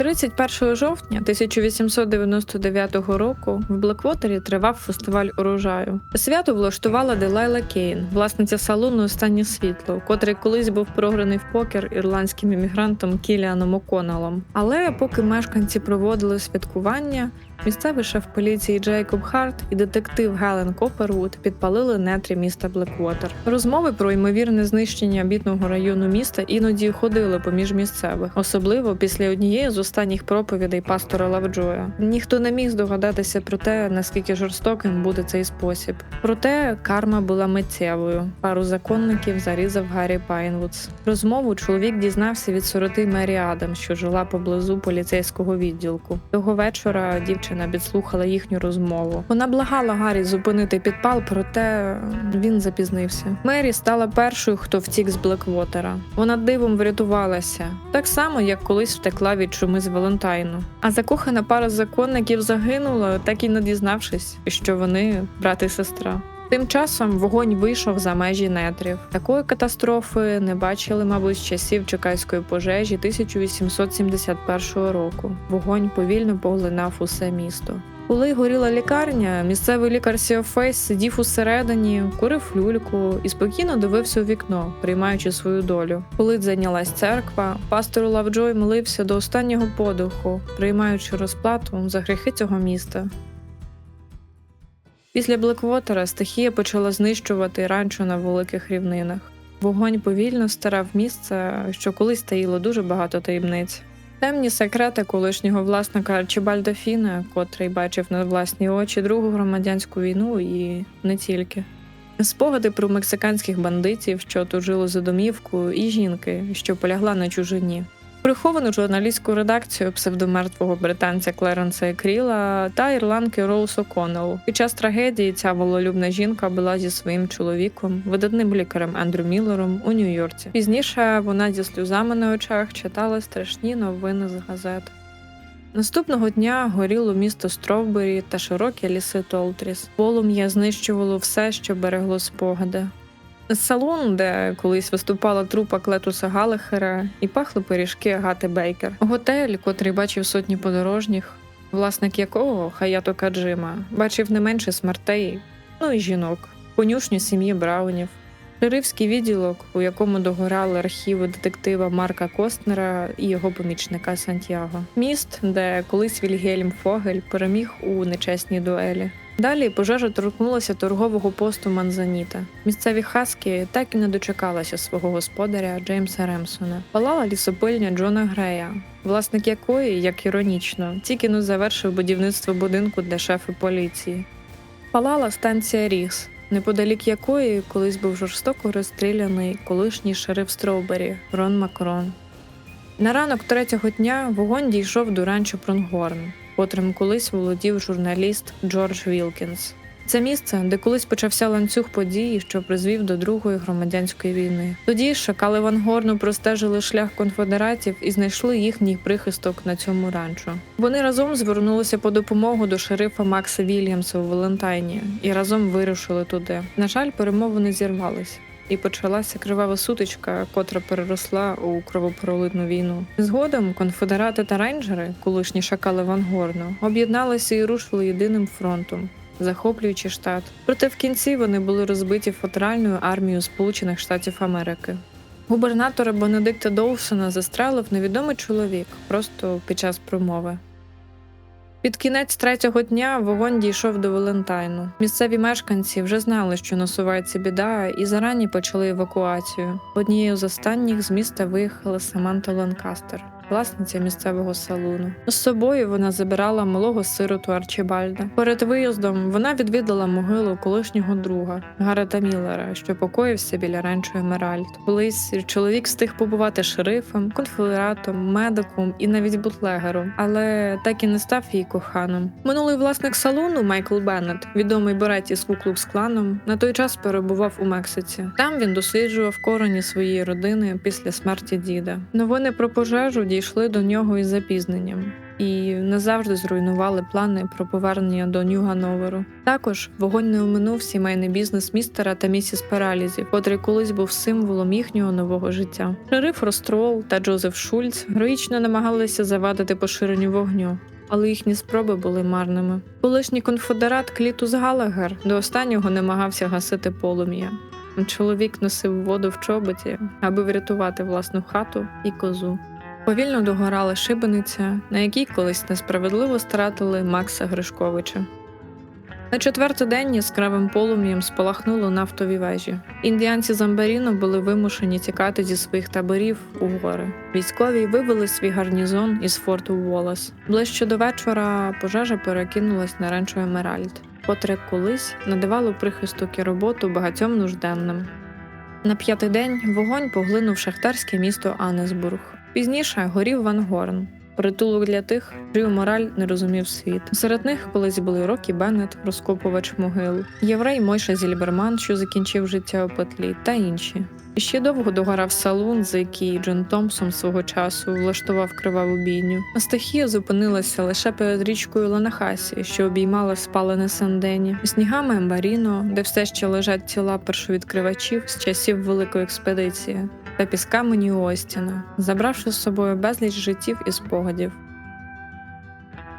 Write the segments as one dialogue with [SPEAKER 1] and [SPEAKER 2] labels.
[SPEAKER 1] 31 жовтня 1899 року в Блеквотері тривав фестиваль урожаю. Свято влаштувала Делайла Кейн, власниця салону Останнє світло, котрий колись був програний в покер ірландським іммігрантом Кіліаном О'Коналом. Але поки мешканці проводили святкування, місцевий шеф поліції Джейкоб Харт і детектив Гелен Коппервуд підпалили нетрі міста Блеквотер. Розмови про ймовірне знищення бідного району міста іноді ходили поміж місцевих, особливо після однієї з останніх проповідей пастора Лавджоя. Ніхто не міг здогадатися про те, наскільки жорстоким буде цей спосіб. Проте карма була миттєвою. Пару законників зарізав Гаррі Пайнвудс. Розмову чоловік дізнався від сироти Мері Адам, що жила поблизу поліцейського відділку. Того вечора дівчина підслухала їхню розмову. Вона благала Гаррі зупинити підпал, проте він запізнився. Мері стала першою, хто втік з Блеквотера. Вона дивом врятувалася, так само як колись втекла від чуми з Валентайну. А закохана пара законників загинула, так і не дізнавшись, що вони брат і сестра. Тим часом вогонь вийшов за межі нетрів. Такої катастрофи не бачили, мабуть, з часів Чекайської пожежі 1871 року. Вогонь повільно поглинав усе місто. Коли горіла лікарня, місцевий лікар Сіофейс сидів усередині, курив люльку і спокійно дивився у вікно, приймаючи свою долю. Коли зайнялась церква, пастор Лавджой молився до останнього подиху, приймаючи розплату за гріхи цього міста. Після Блеквотера стихія почала знищувати ранчо на великих рівнинах. Вогонь повільно старав місце, що колись таїло дуже багато таємниць. Темні секрети колишнього власника Арчибальда Фіна, котрий бачив на власні очі Другу громадянську війну і не тільки. Спогади про мексиканських бандитів, що тужили за домівку, і жінки, що полягла на чужині. Приховану журналістську редакцію псевдомертвого британця Клеренса Екріла та ірландки Роуз О'Коннелл. Під час трагедії ця вололюбна жінка була зі своїм чоловіком, видатним лікарем Ендрю Міллером у Нью-Йорці. Пізніше вона зі сльозами на очах читала страшні новини з газет. Наступного дня горіло місто Стровбері та широкі ліси Толтріс. Полум'я знищувало все, що берегло спогади. Салон, де колись виступала трупа Клетуса Галахера, і пахли пиріжки Агати Бейкер. Готель, котрий бачив сотні подорожніх, власник якого Хаято Каджима бачив не менше смертей, ну і жінок, конюшню сім'ї Браунів. Шерифський відділок, у якому догорали архіви детектива Марка Костнера і його помічника Сантьяго. Міст, де колись Вільгельм Фогель переміг у нечесній дуелі. Далі пожежа торкнулася торгового посту Манзаніта. Місцеві хаски так і не дочекалися свого господаря Джеймса Ремсона. Палала лісопильня Джона Грея, власник якої, як іронічно, тільки не завершив будівництво будинку для шефа поліції. Палала станція Рігс, неподалік якої колись був жорстоко розстріляний колишній шериф Строубері Рон Макрон. На ранок третього дня вогонь дійшов до ранчо Пронгорн, котрим колись володів журналіст Джордж Вілкінс. Це місце, де колись почався ланцюг подій, що призвів до Другої громадянської війни. Тоді шакали Ван Горну простежили шлях конфедератів і знайшли їхній прихисток на цьому ранчо. Вони разом звернулися по допомогу до шерифа Макса Вільямса у Валентайні і разом вирушили туди. На жаль, перемовини зірвались. І почалася кривава сутичка, котра переросла у кровопролитну війну. Згодом конфедерати та рейнджери, колишні шакали Ван Горну, об'єдналися і рушили єдиним фронтом, захоплюючи штат. Проте в кінці вони були розбиті федеральною армією Сполучених Штатів Америки. Губернатора Бенедикта Доусона застрелив невідомий чоловік просто під час промови. Під кінець третього дня вогонь дійшов до Валентайну. Місцеві мешканці вже знали, що насувається біда, і зарані почали евакуацію. Однією з останніх з міста виїхала Саманта Ланкастер, власниця місцевого салону. З собою вона забирала малого сироту Арчибальда. Перед виїздом вона відвідала могилу колишнього друга Гарета Міллера, що покоївся біля ранчо Емеральд. Колись чоловік встиг побувати шерифом, конфедератом, медиком і навіть бутлегером, але так і не став її коханом. Минулий власник салону Майкл Беннет, відомий борець із Куклукс кланом, на той час перебував у Мексиці. Там він досліджував корені своєї родини після смерті діда. Новини про пожежу дійшли до нього із запізненням. і назавжди зруйнували плани про повернення до Нью-Ганноверу. Також вогонь не оминув сімейний бізнес містера та місіс Паралізі, котрий колись був символом їхнього нового життя. Шериф Ростроул та Джозеф Шульц героїчно намагалися завадити поширенню вогню. Але їхні спроби були марними. Колишній конфедерат Клітус Галагер до останнього намагався гасити полум'я. Чоловік носив воду в чоботі, аби врятувати власну хату і козу. Повільно догорала шибениця, на якій колись несправедливо стратили Макса Гришковича. На четвертий день яскравим полум'ям спалахнуло нафтові вежі. Індіанці Замбаріно були вимушені тікати зі своїх таборів у гори. Військові вивели свій гарнізон із форту Уолас. Ближче до вечора пожежа перекинулась на ранчо Емеральд, котре колись надавало прихисток і роботу багатьом нужденним. На п'ятий день вогонь поглинув шахтарське місто Анесбург. Пізніше горів Ван Горн. Притулок для тих, чию мораль не розумів світ. Серед них колись були Рокі Беннет, розкопувач могил, єврей Мойша Зільберман, що закінчив життя у петлі, та інші. І ще довго догорав салун, за який Джон Томпсон свого часу влаштував криваву бійню. А стихія зупинилася лише перед річкою Ланахасі, що обіймала спалене Сандені, снігами Ембаріно, де все ще лежать тіла першовідкривачів з часів великої експедиції, та пісками Нью-Остіна, забравши з собою безліч життів і спогадів.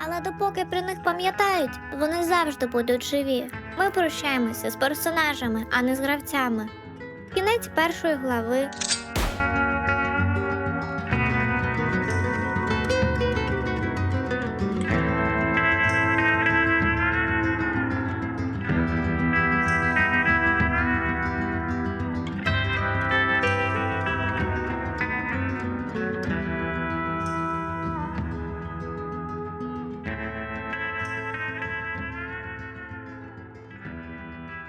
[SPEAKER 2] Але допоки про них пам'ятають, вони завжди будуть живі. Ми прощаємося з персонажами, а не з гравцями. Кінець першої глави.